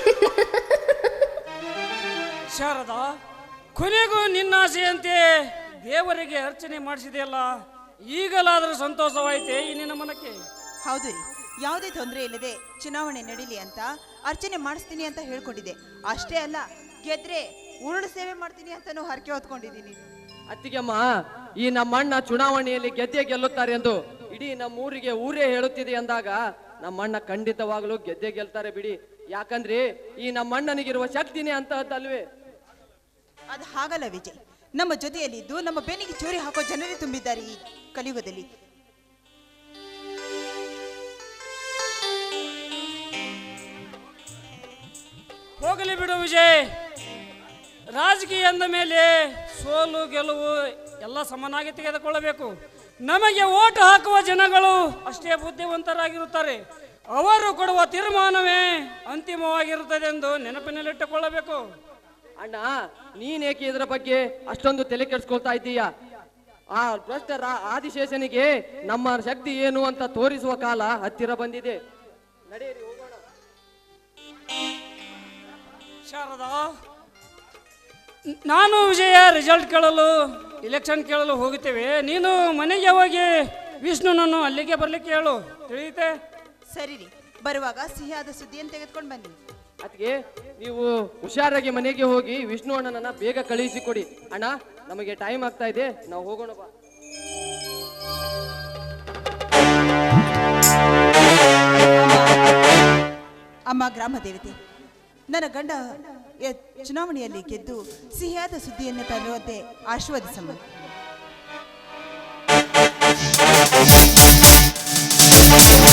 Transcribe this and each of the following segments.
ಶಾರದಾ ಕೊನೆಗೂ ನಿನ್ನ ಆಸೆಯಂತೆ ದೇವರಿಗೆ ಅರ್ಚನೆ ಮಾಡಿಸಿದೆಯಲ್ಲ ಈಗಲಾದರೂ ಸಂತೋಷವಾಯಿತೆ ಈ ನಿನ್ನ ಮನಕ್ಕೆ? ಹೌದು ರೀ ಯಾವುದೇ ತೊಂದರೆ ಇಲ್ಲದೆ ಚುನಾವಣೆ ನಡೀಲಿ ಅಂತ ಅರ್ಚನೆ ಮಾಡಿಸ್ತೀನಿ ಅಂತ ಹೇಳ್ಕೊಂಡಿದ್ದೆ. ಅಷ್ಟೇ ಅಲ್ಲ ಗೆದ್ರೆ ಉರುಳು ಸೇವೆ ಮಾಡ್ತೀನಿ ಅಂತಾನು ಹರಕೆ ಹೊತ್ಕೊಂಡಿದ್ದೀನಿ. ಅತ್ತಿಗೆಮ್ಮ ಈ ನಮ್ಮಣ್ಣ ಚುನಾವಣೆಯಲ್ಲಿ ಗೆದ್ದೆ ಗೆಲ್ಲುತ್ತಾರೆ ಎಂದು ಇಡೀ ನಮ್ಮ ಊರಿಗೆ ಊರೇ ಹೇಳುತ್ತಿದೆ ಅಂದಾಗ ನಮ್ಮಣ್ಣ ಖಂಡಿತವಾಗಲೂ ಗೆದ್ದೆ ಗೆಲ್ತಾರೆ ಬಿಡಿ. ಯಾಕಂದ್ರೆ ಈ ನಮ್ಮಣ್ಣನಿಗಿರುವ ಶಕ್ತಿನೇ ಅಂತಹದ್ದಲ್ವೇ? ಅದು ಹಾಗಲ್ಲ ವಿಜಯ್. ನಮ್ಮ ಜೊತೆಯಲ್ಲಿದ್ದು ನಮ್ಮ ಬೆನ್ನಿಗೆ ಚೋರಿ ಹಾಕೋ ಜನರೇ ತುಂಬಿದ್ದಾರೆ ಈ ಕಲಿಯುಗದಲ್ಲಿ. ಹೋಗಲಿ ಬಿಡು ವಿಜಯ್. ರಾಜಕೀಯ ಅಂದ ಮೇಲೆ ಸೋಲು ಗೆಲುವು ಎಲ್ಲ ಸಮನಾಗಿ ತೆಗೆದುಕೊಳ್ಳಬೇಕು. ನಮಗೆ ಓಟ್ ಹಾಕುವ ಜನಗಳು ಅಷ್ಟೇ ಬುದ್ಧಿವಂತರಾಗಿರುತ್ತಾರೆ. ಅವರು ಕೊಡುವ ತೀರ್ಮಾನವೇ ಅಂತಿಮವಾಗಿರುತ್ತದೆ ಎಂದು ನೆನಪಿನಲ್ಲಿಟ್ಟುಕೊಳ್ಳಬೇಕು. ಅಣ್ಣ ನೀನೇಕೆ ಇದರ ಬಗ್ಗೆ ಅಷ್ಟೊಂದು ತಲೆ ಕೆಡಿಸ್ಕೊಳ್ತಾ ಇದ್ದೀಯ? ಆ ಭ್ರಷ್ಟ ಆದಿಶೇಷನಿಗೆ ನಮ್ಮ ಶಕ್ತಿ ಏನು ಅಂತ ತೋರಿಸುವ ಕಾಲ ಹತ್ತಿರ ಬಂದಿದೆ. ನಡೆಯಿರಿ ಹೋಗೋಣ. ಶಾರದಾ ನಾನು ವಿಜಯ ರಿಸಲ್ಟ್ ಕೇಳಲು ಇಲೆಕ್ಷನ್ ಕೇಳಲು ಹೋಗುತ್ತೇವೆ. ನೀನು ಮನೆಗೆ ಹೋಗಿ ವಿಷ್ಣುನನ್ನು ಅಲ್ಲಿಗೆ ಬರ್ಲಿಕ್ಕೆ ಹೇಳು. ತಿಳಿಯುತ್ತೆ? ಸರಿ ರೀ. ಬರುವಾಗ ಸಿಹಿಯಾದ ಸುದ್ದಿಯನ್ನು ತೆಗೆದುಕೊಂಡು ಬನ್ನಿ. ಅದಕ್ಕೆ ನೀವು ಹುಷಾರಾಗಿ ಮನೆಗೆ ಹೋಗಿ ವಿಷ್ಣು ಅಣ್ಣನನ್ನ ಬೇಗ ಕಳುಹಿಸಿಕೊಡಿ. ಅಣ್ಣ ನಮಗೆ ಟೈಮ್ ಆಗ್ತಾ ಇದೆ. ನಾವು ಹೋಗೋಣ ಬಾ. ಅಮ್ಮ ಗ್ರಾಮ ದೇವತೆ ನನ್ನ ಗಂಡ ಚುನಾವಣೆಯಲ್ಲಿ ಗೆದ್ದು ಸಿಹಿಯಾದ ಸುದ್ದಿಯನ್ನು ತರುವಂತೆ ಆಶೀರ್ವದಿಸಮ್ಮ.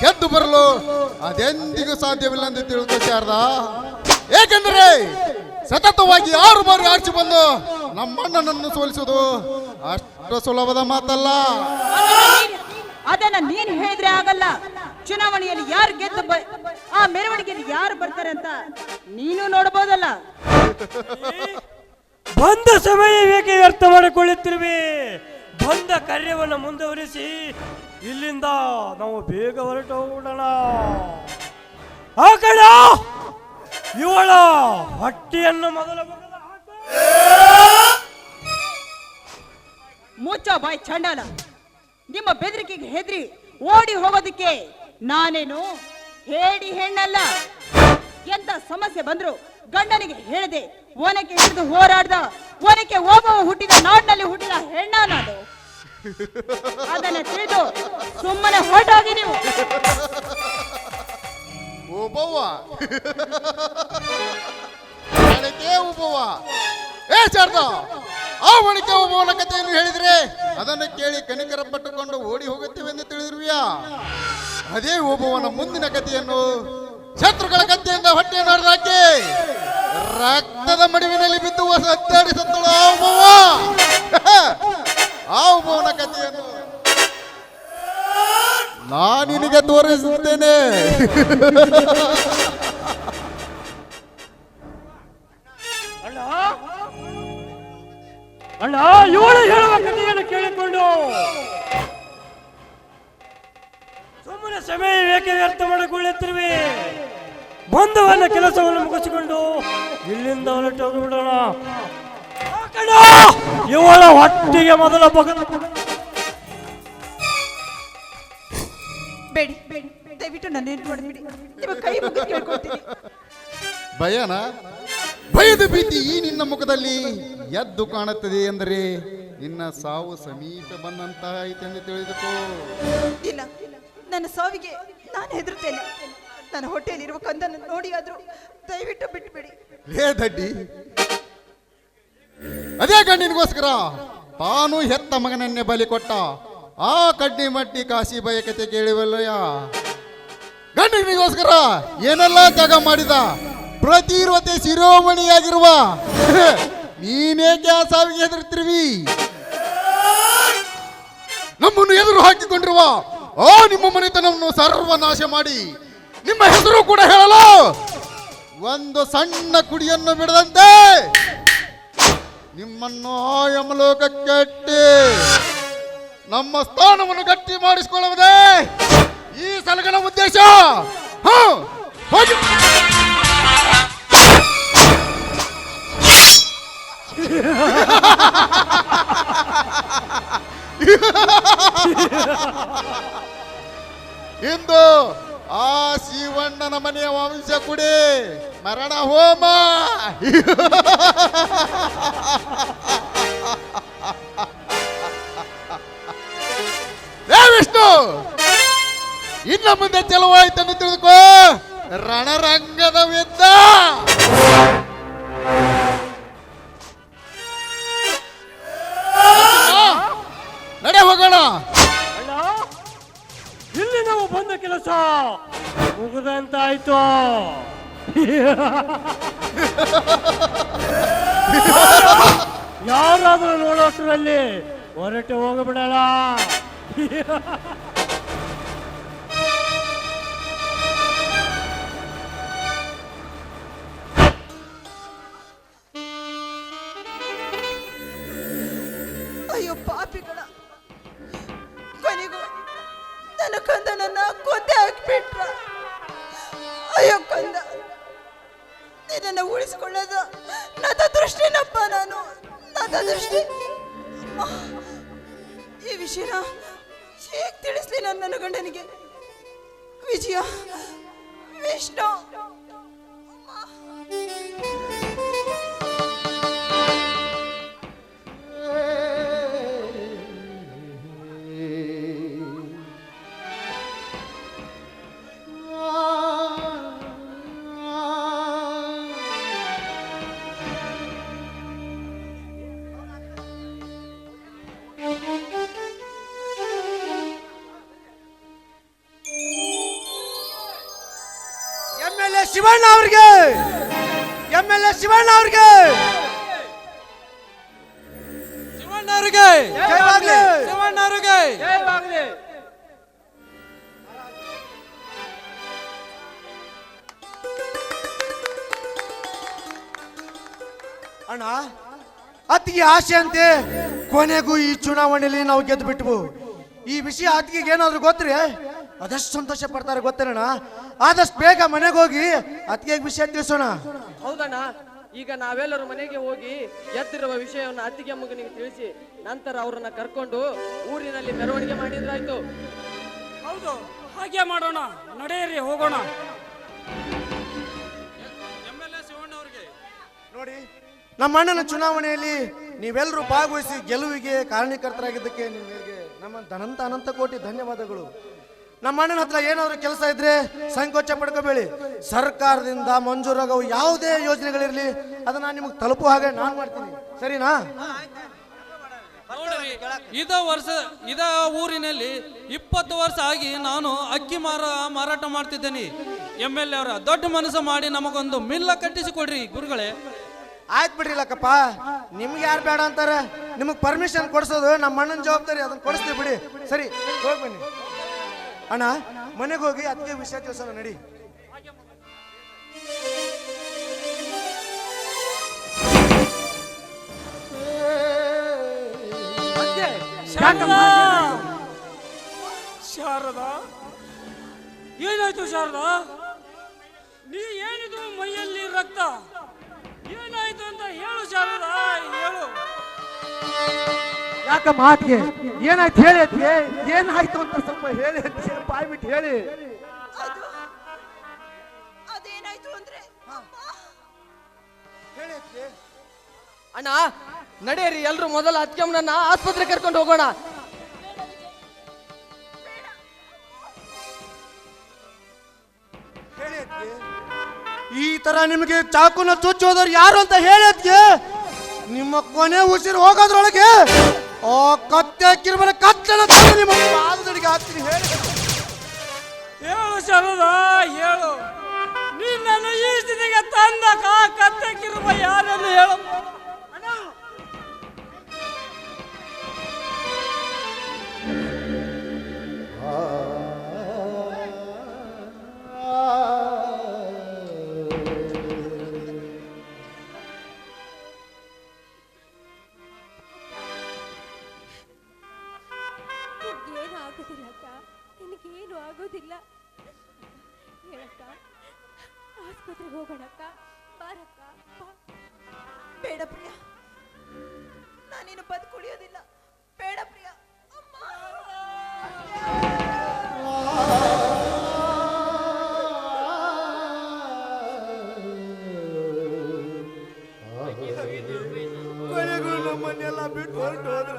ಗೆದ್ದು ಬರಲು ಅದೆಂದಿಗೂ ಸಾಧ್ಯವಿಲ್ಲ ಎಂದು ತಿಳಿದು ಶಾರದ. ಏಕೆಂದರೆ ಸತತವಾಗಿ ಆರು ಬಾರಿ ಆರ್ಚಿ ಬಂದು ನಮ್ಮಣ್ಣನನ್ನು ಸೋಲಿಸುವುದು ಅಷ್ಟು ಸುಲಭದ ಮಾತಲ್ಲ. ಅದನ್ನ ನೀನ್ ಹೇಳಿದ್ರೆ ಆಗಲ್ಲ. ಚುನಾವಣೆಯಲ್ಲಿ ಯಾರು ಗೆದ್ದು ಬ- ಆ ಮೆರವಣಿಗೆಯಲ್ಲಿ ಯಾರು ಬರ್ತಾರೆ ಅಂತ ನೀನು ನೋಡಬಹುದಲ್ಲ ಬಂದ ಸಮಯ ಬೇಕೆ ವ್ಯರ್ಥ ಮಾಡಿಕೊಳ್ಳುತ್ತಿರುವೆ. ಬಂದ ಕಾರ್ಯವನ್ನು ಮುಂದುವರಿಸಿ ಇಲ್ಲಿಂದ ನಾವು ಬೇಗ ಹೊರಟ ಹೋಗೋಣ ಆ! ಕಣ ಇವಳ ಹೊಟ್ಟೆಯನ್ನು ಮೊದಲ. ಮುಚ್ಚ ಬಾಯ್ ಚಂಡಾಲ, ನಿಮ್ಮ ಬೆದರಿಕೆಗೆ ಹೆದರಿ ಓಡಿ ಹೋಗೋದಕ್ಕೆ ನಾನೇನು ಹೇಳಿ ಹೆಣ್ಣಲ್ಲ ಎಂತ ಸಮಸ್ಯೆ ಬಂದ್ರು ಗಂಡನಿಗೆ ಹೇಳದೆ ಓನಕ್ಕೆ ಹಿಡಿದು ಹೋರಾಡ್ದ ಓನಕ್ಕೆ ಓಬವ ಹುಟ್ಟಿದ ನಾಡಿನಲ್ಲಿ ಹುಟ್ಟಿದ ಹೆಣ್ಣ ನಾನು ಸುಮ್ಮನೆ ಹೊರಟೋಗಿ ನೀವು. ಉಪವ ಒಣಕೆ ಉಪವ ಏ, ಶಾರದ, ಆ ಒಣಕೆ ಉಪವನ ಕಥೆಯನ್ನು ಹೇಳಿದ್ರೆ ಅದನ್ನು ಕೇಳಿ ಕನಿಕರ ಪಟ್ಟುಕೊಂಡು ಓಡಿ ಹೋಗುತ್ತೇವೆ ಎಂದು ಅದೇ ಉಪವನ ಮುಂದಿನ ಕಥೆಯನ್ನು ಶತ್ರುಗಳ ಕತ್ತೆಯಿಂದ ಹೊಟ್ಟೆ ಹರಿದಾಕಿ ರಕ್ತದ ಮಡುವಿನಲ್ಲಿ ಬಿದ್ದು ಸತ್ತಾಡಿ ಸತ್ತಳು ಒಬ್ಬವ್ವ ಆ ಕಥೆಯನ್ನು ನಾನಿನಿಗೆ ತೋರಿಸುತ್ತೇನೆ. ಅಣ್ಣ ಇವಳು ಹೇಳುವ ಕಥೆಯನ್ನು ಕೇಳಿಕೊಂಡು. ಸುಮ್ಮನೆ ಸಮಯ ಏಕೆ ವ್ಯರ್ಥ ಮಾಡಿಕೊಳ್ಳುತ್ತಿರುವೆ? ಬಂಧುವನ್ನ ಕೆಲಸವನ್ನು ಮುಗಿಸಿಕೊಂಡು ಇಲ್ಲಿಂದ ಹೊರಟು ಬಿಡೋಣ ಆ ಕಣ! ಇವಳ ಹೊಟ್ಟಿಗೆ ಮೊದಲ ಬಗದ ಬೇಡಿ ಬೇಡಿ ದಯವಿಟ್ಟು ನನ್ನ ಮಾಡಿಬಿಡಿ. ನಿಮ್ಮ ಕೈ ಮುಗಿದು ಕೇಳ್ಕೊಳ್ತೀನಿ. ಭಯನ ಭಯದ ಭೀತಿ ಈ ನಿನ್ನ ಮುಖದಲ್ಲಿ ಎದ್ದು ಕಾಣುತ್ತದೆ ಎಂದರೆ ನಿನ್ನ ಸಾವು ಸಮೀಪ ಬಂದಂತ ಐತೆಂದು ತಿಳಿದುಕೋ. ಇಲ್ಲ ನನ್ನ ಸಾವಿಗೆ ನಾನು ಹೆದರುತ್ತೇನೆ. ನನ್ನ ಹೊಟ್ಟೆಯಲ್ಲಿರುವ ಕಂದನ್ನು ನೋಡಿ ಆದ್ರೂ ದಯವಿಟ್ಟು ಬಿಟ್ಟುಬಿಡಿ ಲೇ ದಡ್ಡಿ ಅದೇ ಗಂಡಿನಿಗೋಸ್ಕರ ತಾನು ಹೆತ್ತ ಮಗನನ್ನೇ ಬಲಿ ಕೊಟ್ಟ. ಆ ಕಡ್ಡಿ ಮಟ್ಟಿ ಕಾಸಿ ಬಯಕತೆ ಕೇಳಿವಲ್ಲಯ್ಯ. ಗಂಡನಿಗೋಸ್ಕರ ಏನೆಲ್ಲ ತ್ಯಾಗ ಮಾಡಿದ? ಪ್ರತಿರತೆ ಶಿರೋಮಣಿಯಾಗಿರುವ. ನೀನೇಕೆ ಆ ಸಾವಿಗೆ ಹೆದರ್ತಿರುವಿ ನಮ್ಮನ್ನು ಎದುರು ಹಾಕಿಕೊಂಡಿರುವ. ಆ ನಿಮ್ಮ ಮನೆತನವನ್ನು ಸರ್ವನಾಶ ಮಾಡಿ. ನಿಮ್ಮ ಹೆಸರು ಕೂಡ ಹೇಳಲು? ಒಂದು ಸಣ್ಣ ಕುಡಿಯನ್ನು ಬಿಡದಂತೆ ನಿಮ್ಮನ್ನು ಆ ಯಮಲೋಕಕ್ಕೆ ಅಟ್ಟಿ ನಮ್ಮ ಸ್ಥಾನವನ್ನು ಗಟ್ಟಿ ಮಾಡಿಸಿಕೊಳ್ಳುವುದೇ ಈ ಸಲಗನ ಉದ್ದೇಶ ಹ, ಹೋಗಿ ಇಂದು ಆ ಶಿವಣ್ಣನ ಮನೆಯ ವಂಶ ಕುಡಿ. ಮರಣ ಹೋಮ. ವಿಷ್ಣು ಇನ್ನ ಮುಂದೆ ಚೆಲುವಾಯ್ತನ್ನು ತಿಳಿದುಕೋ. ರಣರಂಗದ ಯುದ್ಧ. ಬಂದ ಕೆಲಸ. ಮುಗಿದಂತ ಆಯ್ತು. ಯಾರಾದ್ರೂ ನೋಡೋಷ್ಟರಲ್ಲಿ ಹೊರಟು ಹೋಗಬಿಡಲ್ಲ. ಈ ವಿಷಯನ ಹೇಗೆ ತಿಳಿಸ್ಲಿ ನಾನು ನನ್ನ ಗಂಡನಿಗೆ. ವಿಜಯ ವಿಷ್ಣು. ಶಿವಣ್ಣ ಅವ್ರಿಗೆ. ಎಂ ಎಲ್ ಎ ಶಿವಣ್ಣ ಅವ್ರಿಗೆ. ಶಿವಣ್ಣ ಅವ್ರಿಗೆ. ಶಿವಣ್ಣ ಅವ್ರಿಗೆ. ಅಣ್ಣ ಅತ್ತಿಗೆ ಆಸೆ ಅಂತೆ. ಕೊನೆಗೂ ಈ ಚುನಾವಣೆಯಲ್ಲಿ ನಾವು ಗೆದ್ದು ಬಿಟ್ವು ಈ ವಿಷಯ ಅತ್ತಿಗೆ ಏನಾದ್ರು ಗೊತ್ತ್ರಿ? ಅದಷ್ಟು ಸಂತೋಷ ಪಡ್ತಾರೆ ಗೊತ್ತೇನಣ್ಣ? ಆದಷ್ಟು ಬೇಗ ಮನೆಗೆ ಹೋಗಿ ಅತ್ತಿಗೆ ವಿಷಯ ತಿಳಿಸೋಣ. ಹೌದಣ್ಣ. ಈಗ ನಾವೆಲ್ಲರೂ ಮನೆಗೆ ಹೋಗಿ ಎದ್ದಿರುವ ವಿಷಯವನ್ನು ಅತ್ತಿಗೆ ಮಗನಿಗೆ ತಿಳಿಸಿ ನಂತರ ಅವರನ್ನ ಕರ್ಕೊಂಡು ಊರಿನಲ್ಲಿ ಮೆರವಣಿಗೆ ಮಾಡಿದ್ರಾಯ್ತು ಹೌದು ಹಾಗೆ ಮಾಡೋಣ. ನಡೆಯಿರಿ ಹೋಗೋಣ. ನೋಡಿ ನಮ್ಮ ಅಣ್ಣನ ಚುನಾವಣೆಯಲ್ಲಿ ನೀವೆಲ್ಲರೂ ಭಾಗವಹಿಸಿ ಗೆಲುವಿಗೆ ಕಾರಣೀಕರ್ತರಾಗಿದ್ದಕ್ಕೆ ನಿಮಗೆ ನಮ್ಮ ಅನಂತ ಅನಂತ ಕೋಟಿ ಧನ್ಯವಾದಗಳು. ನಮ್ಮ ಅಣ್ಣನ ಹತ್ರ ಏನಾದರೂ ಕೆಲಸ ಇದ್ರೆ ಸಂಕೋಚ ಪಡ್ಕೋಬೇಡಿ. ಸರ್ಕಾರದಿಂದ ಮಂಜೂರಾಗವು ಯಾವುದೇ ಯೋಜನೆಗಳಿರಲಿ ಅದನ್ನ ನಿಮಗೆ ತಲುಪುವ ಹಾಗೆ ನಾನು ಮಾಡ್ತೀನಿ. ಸರಿನಾ? ನೋಡ್ರಿ ಇದ ವರ್ಷ ಇದ ಊರಿನಲ್ಲಿ ಇಪ್ಪತ್ತು ವರ್ಷ ಆಗಿ ನಾನು ಅಕ್ಕಿ ಮಾರ ಮಾರಾಟ ಮಾಡ್ತಿದ್ದೇನೆ. ಎಂ ಎಲ್ ಎ ಅವರ ದೊಡ್ಡ ಮನಸ್ಸು ಮಾಡಿ ನಮಗೊಂದು ಮಿಲ್ಲ ಕಟ್ಟಿಸಿಕೊಡ್ರಿ ಗುರುಗಳೇ. ಆಯ್ತು ಬಿಡ್ರಿ ಲಕ್ಕಪ್ಪ. ನಿಮ್ಗೆ ಯಾರು ಬೇಡ ಅಂತಾರೆ? ನಿಮಗೆ ಪರ್ಮಿಷನ್ ಕೊಡ್ಸೋದು ನಮ್ಮ ಅಣ್ಣನ ಜವಾಬ್ದಾರಿ ಅದನ್ನ ಕೊಡಿಸ್ತೀವಿ ಬಿಡಿ. ಸರಿ ಹೋಗಿ ಬನ್ನಿ. ಅಣ್ಣ ಮನೆಗೆ ಹೋಗಿ ಅದಕ್ಕೆ ವಿಷಯ ತಿಳಿಸೋಣ ನಡಿ. ಶಾರದಾ! ಶಾರದಾ? ಏನಾಯ್ತು ಶಾರದಾ? ನೀ ಏನಿದು ಮೈಯಲ್ಲಿ ರಕ್ತ? ಏನಾಯ್ತು ಅಂತ ಹೇಳು ಶಾರದಾ ಹೇಳು. ಯಾಕ ಮಾತಿಗೆ ಏನಾಯ್ತು ಹೇಳಿ ಅತ್ತಿಗೆ ಏನಾಯ್ತು ಅಂತ ಸ್ವಲ್ಪ ಹೇಳಿ ಬಾಯ್ ಬಿಟ್ಟು ಹೇಳಿ. ಅದು ಅದೇನಾಯ್ತು ಅಂದ್ರೆ? ಅಣ್ಣ ನಡೆಯಿರಿ ಎಲ್ರು ಮೊದಲ ಅತ್ತಿಗೆಮ್ಮನನ್ನ ಆಸ್ಪತ್ರೆ ಕರ್ಕೊಂಡು ಹೋಗೋಣ. ಈ ತರ ನಿಮಗೆ ಚಾಕುನ ಚುಚ್ಚೋದವ್ರು ಯಾರು ಅಂತ ಹೇಳಿ ಅತ್ತಿಗೆ ನಿಮ್ಮ ಕೊನೆ ಉಸಿರು ಹೋಗೋದ್ರೊಳಗೆ ಓ ಕತ್ತೆ ಕಿರುಬನ ಕತ್ತಲ ನಿಮ್ಮ ಪಾದದಡಿಗೆ ಹಾಕ್ತೀನಿ, ಹೇಳಿ. ಹೇಳು ಶರದ ಹೇಳು. ನಿನ್ನನ್ನು ಈ ಸ್ಥಿತಿಗೆ ತಂದ ಕಾ ಕತ್ತೆ ಕಿರುಬ ಯಾರನ್ನು ಹೇಳು ನಿನ್ಗೇನು ಆಗೋದಿಲ್ಲ ಅಕ್ಕ ನಿನಗೇನು ಆಗೋದಿಲ್ಲ. ಹೇಳಕ್ಕ, ಆಸ್ಪತ್ರೆಗೆ ಹೋಗೋಣಕ್ಕ, ಬಾರಕ್ಕ. ಬೇಡ ಪ್ರಿಯ. ನಾನೇನು ಬದುಕುಳಿಯೋದಿಲ್ಲ ಬೇಡ ಪ್ರಿಯ. ಕೊನೆಗೂ ನಮ್ಮನ್ನೆಲ್ಲ ಬಿಟ್ಟು ಹೊರಟು ಹೋದ್ರ?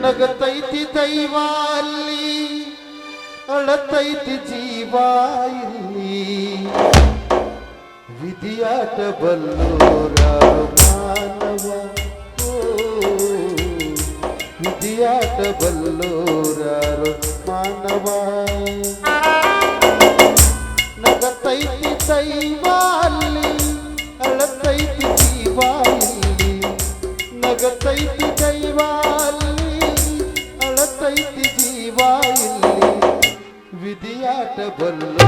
ನಗತೈತಿ ದೈವ ಅಲ್ಲಿ ಅಳತೈತಿ ಜೀವ ಇಲ್ಲಿ ವಿಧಿಯಾಟ ಬಲ್ಲೋರ ಮಾನವ. ವಿಧಿಯಾಟ ಬಲ್ಲೋರ বলল